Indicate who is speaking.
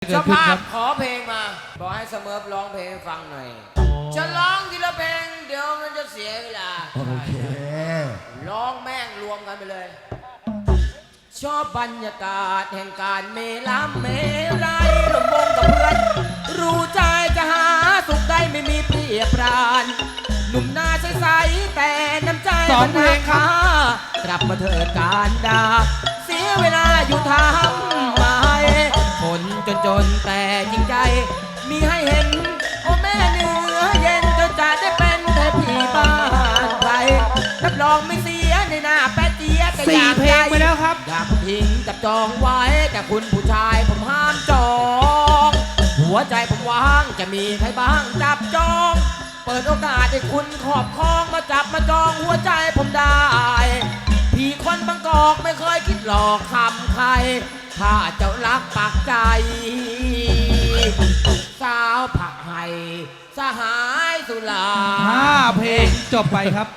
Speaker 1: เกิดขึ้น
Speaker 2: เจ้าภา
Speaker 1: ครั
Speaker 2: พ
Speaker 1: บ
Speaker 2: ขอเพลงมา บอกให้เสมอร้องเพลงให้ฟังหน่อย จะร้องทีละเพลง เดี๋ยวมันจะเสียเวลา
Speaker 3: โอเค
Speaker 2: ร้องแม่งรวมกันไปเลย ชอบบรรยากาศแห่งการเมล้ำเมไรลมวงกับเพื่อน รู้ใจจะหาสุขได้ไม่มีเปรียบปราน หนุ่มหน้าใสๆแต่น้ำใจ
Speaker 1: สองเพลงครับ
Speaker 2: กลับมาเถิดการดา เสียเวลาอยู่ทำไมค นจนจนแต่จริงใจ มีให้เห็น โอ้แม่เนื้อเย็นจนจะได้เป็นเทพีบ้านใครรับรองไม่เสียในหน้าแป๊ะเจี๊ยบแต่อ
Speaker 1: สี่
Speaker 2: ยาก
Speaker 1: เพลงไปแล้วครับ
Speaker 2: อยากทิ้งจับจองไว้ แต่คุณผู้ชายผมห้ามจอง หัวใจผมว่างจะมีใครบ้างจับจอง เปิดโอกาสให้คุณขอบครองมาจับมาจองหัวใจผมได้ พี่คนบางกอกไม่เคยคิดหลอกคำใคร ถ้าเจ้ารักปักใจ สาวผักไห่สหายสุลา
Speaker 1: ห้าเพลงจบไปครับ